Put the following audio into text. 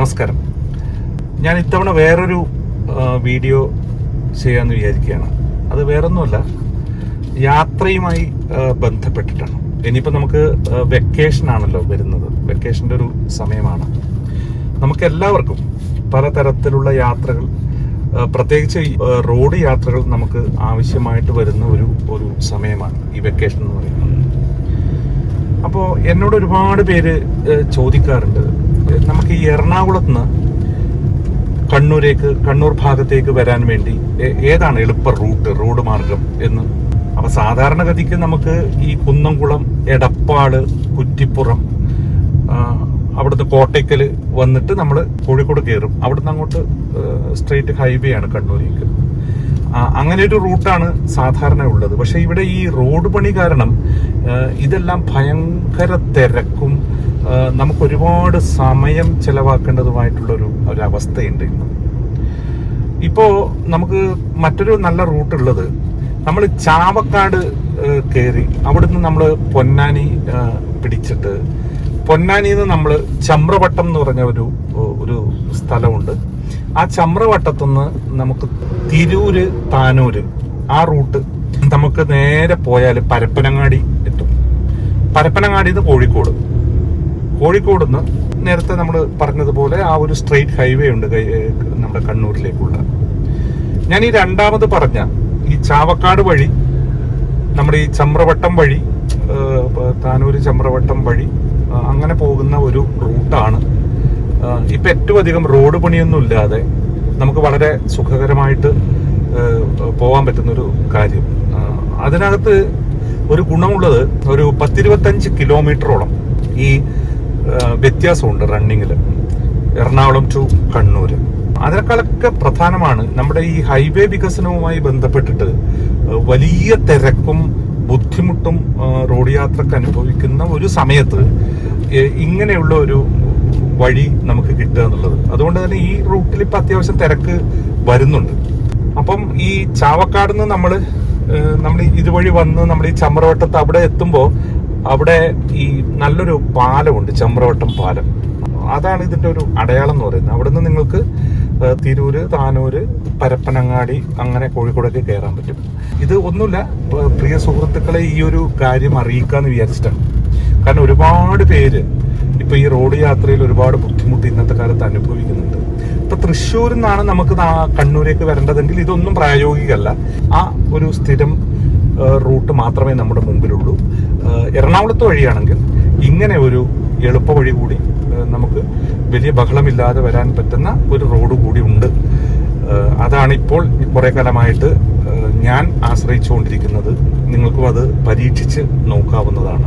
നമസ്കാരം. ഞാൻ ഇത്തവണ വേറൊരു വീഡിയോ ചെയ്യാമെന്ന് വിചാരിക്കുകയാണ്. അത് വേറൊന്നുമല്ല യാത്രയുമായി ബന്ധപ്പെട്ടിട്ടാണ്. ഇനിയിപ്പോൾ നമുക്ക് വെക്കേഷൻ ആണല്ലോ വരുന്നത്. വെക്കേഷന്റെ ഒരു സമയമാണ്. നമുക്ക് എല്ലാവർക്കും പലതരത്തിലുള്ള യാത്രകൾ പ്രത്യേകിച്ച് റോഡ് യാത്രകൾ നമുക്ക് ആവശ്യമായിട്ട് വരുന്ന ഒരു ഒരു സമയമാണ് ഈ വെക്കേഷൻ എന്ന് പറയുന്നത്. അപ്പോൾ എന്നോട് ഒരുപാട് പേര് ചോദിക്കാറുണ്ട്. നമുക്ക് ഈ എറണാകുളത്ത് നിന്ന് കണ്ണൂരേക്ക് കണ്ണൂർ ഭാഗത്തേക്ക് വരാൻ വേണ്ടി ഏതാണ് എളുപ്പ റൂട്ട് റോഡ് മാർഗം എന്ന്? അപ്പൊ സാധാരണഗതിക്ക് നമുക്ക് ഈ കുന്നംകുളം എടപ്പാട് കുറ്റിപ്പുറം അവിടുത്തെ കോട്ടയ്ക്കൽ വന്നിട്ട് നമ്മൾ കോഴിക്കോട് കയറും അവിടുന്ന് അങ്ങോട്ട് സ്ട്രെയിറ്റ് ഹൈവേ ആണ് കണ്ണൂരേക്ക്. അങ്ങനെ ഒരു റൂട്ടാണ് സാധാരണ ഉള്ളത്. പക്ഷെ ഇവിടെ ഈ റോഡ് പണി കാരണം ഇതെല്ലാം ഭയങ്കര തിരക്കും നമുക്ക് ഒരുപാട് സമയം ചെലവാക്കേണ്ടതുമായിട്ടുള്ള ഒരു ഒരു അവസ്ഥയുണ്ട് ഇന്ന്. ഇപ്പോ നമുക്ക് മറ്റൊരു നല്ല റൂട്ട് ഉള്ളത് നമ്മൾ ചാവക്കാട് കയറി അവിടുന്ന് നമ്മൾ പൊന്നാനി പിടിച്ചിട്ട് പൊന്നാനിയിൽ നിന്ന് നമ്മൾ ചമ്രവട്ടം എന്ന് പറഞ്ഞ ഒരു ഒരു സ്ഥലമുണ്ട്. ആ ചമ്രവട്ടത്തുനിന്ന് നമുക്ക് തിരൂര് താനൂര് ആ റൂട്ട് നമുക്ക് നേരെ പോയാൽ പരപ്പനങ്ങാടി എത്തും. പരപ്പനങ്ങാടി നിന്ന് കോഴിക്കോട്. കോഴിക്കോട് നിന്ന് നേരത്തെ നമ്മൾ പറഞ്ഞതുപോലെ ആ ഒരു സ്ട്രെയിറ്റ് ഹൈവേ ഉണ്ട് നമ്മുടെ കണ്ണൂരിലേക്കുള്ള. ഞാൻ ഈ രണ്ടാമത് പറഞ്ഞ ഈ ചാവക്കാട് വഴി നമ്മുടെ ഈ ചമ്രവട്ടം വഴി താനൂർ ചമ്രവട്ടം വഴി അങ്ങനെ പോകുന്ന ഒരു റൂട്ടാണ്. ഇപ്പം ഏറ്റവും അധികം റോഡ് പണിയൊന്നും ഇല്ലാതെ നമുക്ക് വളരെ സുഖകരമായിട്ട് പോകാൻ പറ്റുന്നൊരു കാര്യം. അതിനകത്ത് ഒരു ഗുണമുള്ളത് ഒരു പത്തിരുപത്തഞ്ച് കിലോമീറ്ററോളം ഈ വ്യത്യാസമുണ്ട് റണ്ണിങ്ങിൽ എറണാകുളം ടു കണ്ണൂർ അതിനേക്കാളൊക്കെ പ്രധാനമാണ് നമ്മുടെ ഈ ഹൈവേ വികസനവുമായി ബന്ധപ്പെട്ടിട്ട് വലിയ തിരക്കും ബുദ്ധിമുട്ടും റോഡ് യാത്രയ്ക്ക് അനുഭവിക്കുന്ന ഒരു സമയത്ത് ഇങ്ങനെയുള്ള ഒരു വഴി നമുക്ക് കിട്ടുക എന്നുള്ളത്. അതുകൊണ്ട് തന്നെ ഈ റൂട്ടിൽ ഇപ്പം അത്യാവശ്യം തിരക്ക് വരുന്നുണ്ട്. അപ്പം ഈ ചാവക്കാട് നിന്ന് നമ്മൾ നമ്മൾ ഇതുവഴി വന്ന് നമ്മൾ ഈ ചമ്രവട്ടത്ത് അവിടെ എത്തുമ്പോൾ അവിടെ ഈ നല്ലൊരു പാലമുണ്ട് ചമ്രവട്ടം പാലം. അതാണ് ഇതിന്റെ ഒരു അടയാളം എന്ന് പറയുന്നത്. അവിടുന്ന് നിങ്ങൾക്ക് തിരൂര് താനൂര് പരപ്പനങ്ങാടി അങ്ങനെ കോഴിക്കോടൊക്കെ കയറാൻ പറ്റും. ഇത് ഒന്നുമില്ല പ്രിയ സുഹൃത്തുക്കളെ ഈ ഒരു കാര്യം അറിയിക്കാന്ന് വിചാരിച്ചിട്ടാണ്. കാരണം ഒരുപാട് പേര് ഇപ്പൊ ഈ റോഡ് യാത്രയിൽ ഒരുപാട് ബുദ്ധിമുട്ട് ഇന്നത്തെ കാലത്ത് അനുഭവിക്കുന്നുണ്ട്. ഇപ്പൊ തൃശ്ശൂരിൽ നിന്നാണ് നമുക്ക് കണ്ണൂരേക്ക് വരേണ്ടതെങ്കിൽ ഇതൊന്നും പ്രായോഗികമല്ല. ആ ഒരു സ്ഥിരം റൂട്ട് മാത്രമേ നമ്മുടെ മുമ്പിലുള്ളൂ. എറണാകുളത്ത് വഴിയാണെങ്കിൽ ഇങ്ങനെ ഒരു എളുപ്പ വഴി കൂടി നമുക്ക് വലിയ ബഹളമില്ലാതെ വരാൻ പറ്റുന്ന ഒരു റോഡ് കൂടി ഉണ്ട്. അതാണ് ഇപ്പോൾ കുറെ കാലമായിട്ട് ഞാൻ ആശ്രയിച്ചുകൊണ്ടിരിക്കുന്നത്. നിങ്ങൾക്കും അത് പരീക്ഷിച്ച് നോക്കാവുന്നതാണ്.